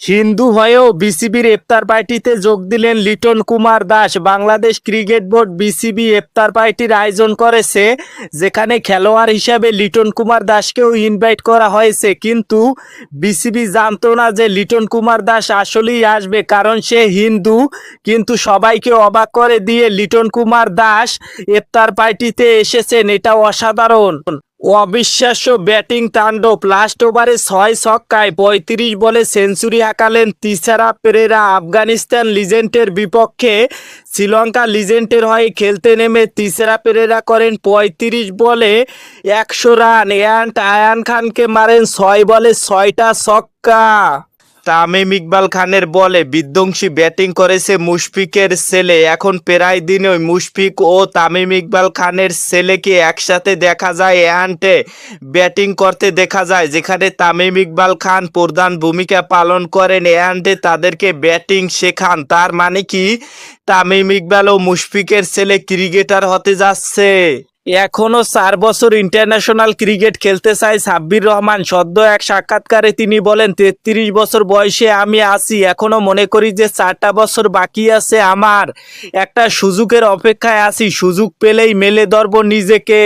হিন্দু হয়েও বিসিবির ইফতার পার্টিতে যোগ দিলেন Liton Kumar Das. Bangladesh cricket board BCB ইফতার পার্টির আয়োজন করেছে, যেখানে খেলোয়াড় হিসাবে লিটন কুমার দাসকেও ইনভাইট করা হয়েছে। কিন্তু বিসিবি জানত না যে লিটন কুমার দাস আসলেই আসবে, কারণ সে হিন্দু। কিন্তু সবাইকে অবাক করে দিয়ে লিটন কুমার দাস ইফতার পার্টিতে এসেছেন, এটা অসাধারণ। অবিশ্বাস্য ব্যাটিং তাণ্ডব। লাস্ট ওভারে ছয় ছক্কায় পঁয়ত্রিশ বলে সেঞ্চুরি হাঁকালেন তিসারা পেরেরা। আফগানিস্তান লিজেন্টের বিপক্ষে শ্রীলঙ্কা লিজেন্টের হয়ে খেলতে নেমে তিসারা পেরেরা করেন পঁয়ত্রিশ বলে একশো রান। অ্যান্ড আয়ান খানকে মারেন ছয় বলে ছয়টা ছক্কা। তামিম ইকবাল খানের বলে বিধ্বংসী ব্যাটিং করেছে মুশফিকের ছেলে। এখন প্রায় দিনই মুশফিক ও তামিম ইকবাল খানের ছেলেকে একসাথে দেখা যায় অ্যান্টে ব্যাটিং করতে দেখা যায়, যেখানে তামিম ইকবাল খান প্রধান ভূমিকা পালন করেন, অ্যান্ডে তাদেরকে ব্যাটিং শেখান। তার মানে কি, তামিম ইকবাল ও মুশফিকের ছেলে ক্রিকেটার হতে যাচ্ছে। এখনও চার বছর ইন্টারন্যাশনাল ক্রিকেট খেলতে চাই সাব্বির রহমান। সদ্য এক সাক্ষাৎকারে তিনি বলেন, তেত্রিশ বছর বয়সে আমি আছি। এখনও মনে করি যে চারটা বছর বাকি আছে আমার। একটা সুযোগের অপেক্ষায় আছি। সুযোগ পেলেই মেলে ধরব নিজেকে।